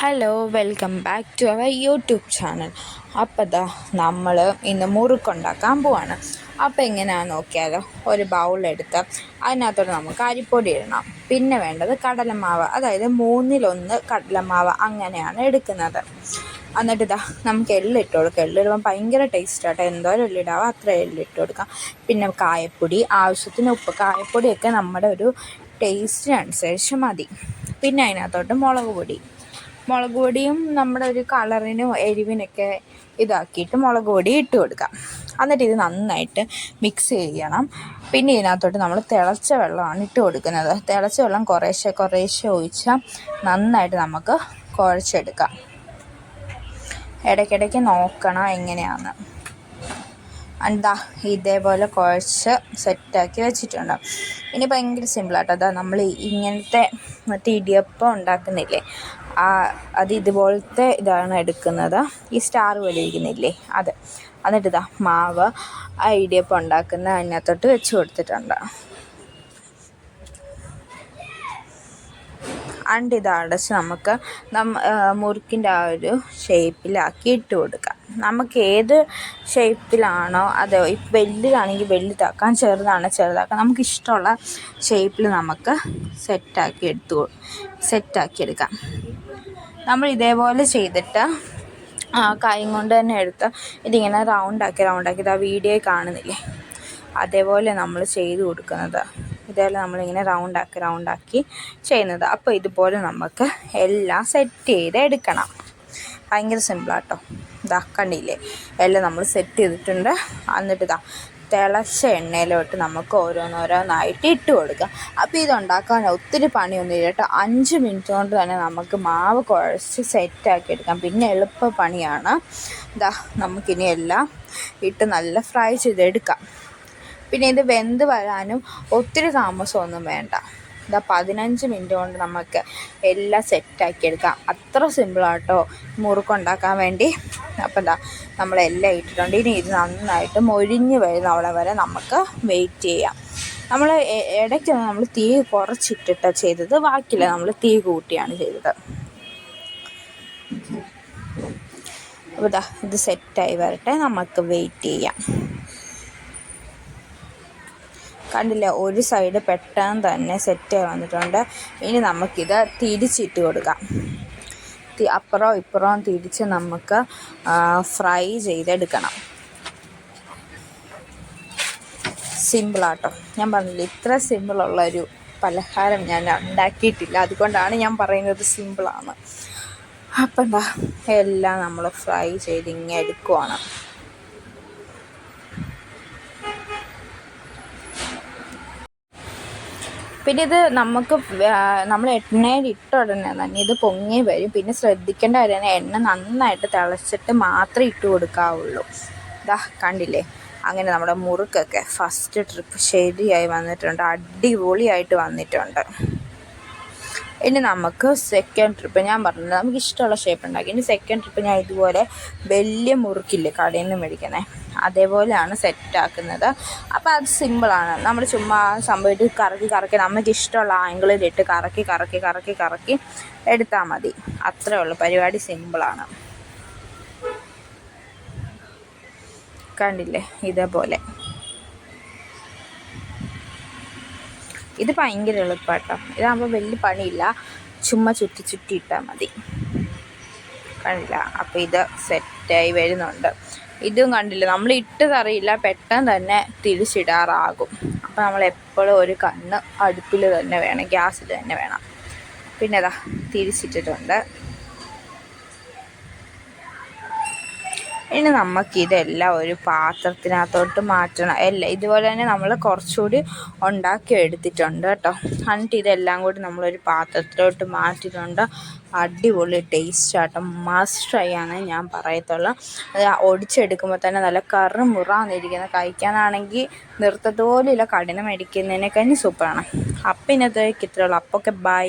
Hello welcome back to our YouTube channel അപ്പോൾ ദാ നമ്മൾ ഇന്ന് മുറുക്കുണ്ടാക്കാൻ പോവാണ്. അപ്പോൾ എങ്ങനെയാണെന്ന് നോക്കിയാലോ ഒരു ബൗളെടുത്ത് അതിനകത്തോട്ട് നമുക്ക് അരിപ്പൊടി ഇടണം. പിന്നെ വേണ്ടത് കടലമാവ് അതായത് മൂന്നിലൊന്ന് കടലമാവ് അങ്ങനെയാണ് എടുക്കുന്നത്. എന്നിട്ട് ഇതാ നമുക്ക് എള്ളിട്ട് കൊടുക്കാം. എള്ളിടുമ്പോൾ ഭയങ്കര ടേസ്റ്റ് ആട്ടോ. എന്തോരം എള്ളിടാവോ അത്ര എള്ളിട്ട് കൊടുക്കാം. പിന്നെ കായപ്പൊടി ആവശ്യത്തിന് ഉപ്പ്. കായപ്പൊടിയൊക്കെ നമ്മുടെ ഒരു ടേസ്റ്റിനനുസരിച്ച് മതി. പിന്നെ അതിനകത്തോട്ട് മുളക് പൊടി. മുളക് പൊടിയും നമ്മുടെ ഒരു കളറിനും എരിവിനൊക്കെ ഇതാക്കിയിട്ട് മുളക് പൊടി ഇട്ട് കൊടുക്കാം. എന്നിട്ട് ഇത് നന്നായിട്ട് മിക്സ് ചെയ്യണം. പിന്നെ ഇതിനകത്തോട്ട് നമ്മൾ തിളച്ച വെള്ളമാണ് ഇട്ട് കൊടുക്കുന്നത്. തിളച്ച വെള്ളം കുറേശ്ശെ കുറേശ്ശെ ഒഴിച്ചാൽ നന്നായിട്ട് നമുക്ക് കുഴച്ചെടുക്കാം. ഇടയ്ക്കിടയ്ക്ക് നോക്കണം എങ്ങനെയാണ് എന്താ ഇതേപോലെ കുഴച്ച് സെറ്റാക്കി വെച്ചിട്ടുണ്ട്. ഇനി ഭയങ്കര സിമ്പിളാട്ടോ അതാ നമ്മൾ ഇങ്ങനത്തെ മറ്റേ ഇടിയപ്പം ഉണ്ടാക്കുന്നില്ലേ? അത് ഇതുപോലത്തെ ഇതാണ് എടുക്കുന്നത്. ഈ സ്റ്റാർ പോലെ ഇരിക്കുന്നില്ലേ അത്. എന്നിട്ട് ഇതാ മാവ് ആ ഇടിയപ്പം ഉണ്ടാക്കുന്ന അതിനകത്തോട്ട് വെച്ച് കൊടുത്തിട്ടുണ്ട്. അണ്ട് ഇത് അടച്ച് നമുക്ക് നമ്മ മുറുക്കിന്റെ ആ ഒരു ഷേപ്പിലാക്കി ഇട്ട് കൊടുക്കാം. നമുക്ക് ഏത് ഷേപ്പിലാണോ അത് വലുതാണെങ്കിൽ വലുതാക്കാം ചെറുതാണെങ്കിൽ ചെറുതാക്കാം. നമുക്ക് ഇഷ്ടമുള്ള ഷേപ്പിൽ നമുക്ക് സെറ്റാക്കി എടുത്തു സെറ്റാക്കി എടുക്കാം. നമ്മൾ ഇതേപോലെ ചെയ്തിട്ട് കൈ കൊണ്ട് തന്നെ എടുത്ത് ഇതിങ്ങനെ റൗണ്ടാക്കി റൗണ്ടാക്കി ആ വീഡിയോ കാണുന്നില്ലേ? അതേപോലെ നമ്മൾ ചെയ്ത് കൊടുക്കുന്നത്. ഇതേപോലെ നമ്മളിങ്ങനെ റൗണ്ടാക്കി റൗണ്ടാക്കി ചെയ്യുന്നത്. അപ്പോൾ ഇതുപോലെ നമുക്ക് എല്ലാം സെറ്റ് ചെയ്ത് എടുക്കണം ഭയങ്കര സിമ്പിളാട്ടോ ഇതാ കണ്ടില്ലേ? എല്ലാം നമ്മൾ സെറ്റ് ചെയ്തിട്ടുണ്ട്. എന്നിട്ട് ഇതാ തിളച്ച എണ്ണയിലോട്ട് നമുക്ക് ഓരോന്നോരോന്നായിട്ട് ഇട്ട് കൊടുക്കാം. അപ്പോൾ ഇതുണ്ടാക്കാൻ ഒത്തിരി പണിയൊന്നുമില്ല കേട്ടോ. അഞ്ച് മിനിറ്റ് കൊണ്ട് തന്നെ നമുക്ക് മാവ് കുഴച്ച് സെറ്റാക്കി എടുക്കാം. പിന്നെ എളുപ്പ പണിയാണ് ഇതാ നമുക്കിനി എല്ലാം ഇട്ട് നല്ല ഫ്രൈ ചെയ്തെടുക്കാം. പിന്നെ ഇത് വെന്ത് വരാനും ഒത്തിരി താമസമൊന്നും വേണ്ട. ഇതാ പതിനഞ്ച് മിനിറ്റ് കൊണ്ട് നമുക്ക് എല്ലാം സെറ്റാക്കി എടുക്കാം. അത്ര സിമ്പിളാട്ടോ മുറുക്കുണ്ടാക്കാൻ വേണ്ടി. അപ്പം എന്താ നമ്മളെല്ലാം ഇട്ടിട്ടുണ്ട്. ഇനി ഇത് നന്നായിട്ട് മൊരിഞ്ഞ് വരുന്നവിടെ വരെ നമുക്ക് വെയിറ്റ് ചെയ്യാം. നമ്മൾ ഇടയ്ക്ക് നമ്മൾ തീ കുറച്ചിട്ടിട്ടാണ് ചെയ്തത്. ബാക്കിയില്ല നമ്മൾ തീ കൂട്ടിയാണ് ചെയ്തത്. അപ്പോൾ ഇതാ ഇത് സെറ്റായി വരട്ടെ. നമുക്ക് വെയിറ്റ് ചെയ്യാം. കണ്ടില്ലേ ഒരു സൈഡ് പെട്ടെന്ന് തന്നെ സെറ്റായി വന്നിട്ടുണ്ട്. ഇനി നമുക്കിത് തിരിച്ചിട്ട് കൊടുക്കാം. അപ്പുറവും ഇപ്പുറവും തിരിച്ച് നമുക്ക് ഫ്രൈ ചെയ്തെടുക്കണം. സിമ്പിളാട്ടോ ഞാൻ പറഞ്ഞില്ല ഇത്ര സിമ്പിളുള്ളൊരു പലഹാരം ഞാൻ ഉണ്ടാക്കിയിട്ടില്ല. അതുകൊണ്ടാണ് ഞാൻ പറയുന്നത് സിമ്പിളാണ് അപ്പം എന്താ എല്ലാം നമ്മൾ ഫ്രൈ ചെയ്ത് ഇങ്ങനെ എടുക്കുവാണ്. പിന്നെ ഇത് നമുക്ക് നമ്മൾ എണ്ണയിൽ ഇട്ട ഉടനെ തന്നെ ഇത് പൊങ്ങി വരും. പിന്നെ ശ്രദ്ധിക്കേണ്ട കാര്യം എണ്ണ നന്നായിട്ട് തിളച്ചിട്ട് മാത്രമേ ഇട്ട് കൊടുക്കാവുള്ളൂ. ഇതാ കണ്ടില്ലേ? അങ്ങനെ നമ്മുടെ മുറുക്കൊക്കെ ഫസ്റ്റ് ട്രിപ്പ് ശരിയായി വന്നിട്ടുണ്ട്. അടിപൊളിയായിട്ട് വന്നിട്ടുണ്ട്. ഇനി നമുക്ക് സെക്കൻഡ് ട്രിപ്പ് ഞാൻ പറഞ്ഞത് നമുക്ക് ഇഷ്ടമുള്ള ഷേപ്പ് ഉണ്ടാക്കി. ഇനി സെക്കൻഡ് ട്രിപ്പ് ഞാൻ ഇതുപോലെ വലിയ മുറുക്കില്ലേ കടയിൽ നിന്ന് മേടിക്കുന്നത് അതേപോലെയാണ് സെറ്റാക്കുന്നത്. അപ്പോൾ അത് സിമ്പിളാണ് നമ്മൾ ചുമ്മാ സംഭവിച്ച് കറക്കി കറക്കി നമുക്ക് ഇഷ്ടമുള്ള ആംഗിളിലിട്ട് കറക്കി കറക്കി കറക്കി കറക്കി എടുത്താൽ മതി. അത്രേ ഉള്ളൂ. പരിപാടി സിമ്പിളാണ് കണ്ടില്ലേ? ഇതേപോലെ. ഇത് ഭയങ്കര എളുപ്പമാട്ടോ ഇതാകുമ്പോൾ വലിയ പണിയില്ല. ചുമ്മാ ചുറ്റി ചുറ്റി ഇട്ടാൽ മതി. കണ്ടില്ല? അപ്പോൾ ഇത് സെറ്റായി വരുന്നുണ്ട്. ഇതും കണ്ടില്ല. നമ്മൾ ഇട്ടതറിയില്ല പെട്ടെന്ന് തന്നെ തിരിച്ചിടാറാകും. അപ്പോൾ നമ്മൾ എപ്പോഴും ഒരു കണ്ണ് അടുപ്പിൽ തന്നെ വേണം ഗ്യാസിൽ തന്നെ വേണം. പിന്നെ അതാ തിരിച്ചിട്ടിട്ടുണ്ട്. ഇനി നമുക്കിതെല്ലാം ഒരു പാത്രത്തിനകത്തോട്ട് മാറ്റണം. എല്ലാം ഇതുപോലെ തന്നെ നമ്മൾ കുറച്ചുകൂടി ഉണ്ടാക്കി എടുത്തിട്ടുണ്ട് കേട്ടോ. എന്നിട്ട് ഇതെല്ലാം കൂടി നമ്മളൊരു പാത്രത്തിലോട്ട് മാറ്റിയിട്ടുണ്ട്. അടിപൊളി ടേസ്റ്റ് ആട്ടോ. മസ്റ്റ് ട്രൈ ആണ് ഞാൻ പറയത്തുള്ളൂ. അത് ഒടിച്ചെടുക്കുമ്പോൾ തന്നെ നല്ല കറി മുറാന്നിരിക്കുന്നത് കഴിക്കാനാണെങ്കിൽ നിർത്തതുപോലെയുള്ള കഠിനം മേടിക്കുന്നതിനേക്കാളും സൂപ്പറാണ് അപ്പം ഇന്നത്തേക്ക് ഇത്രയുള്ളൂ അപ്പോൾ ഒക്കെ ബൈ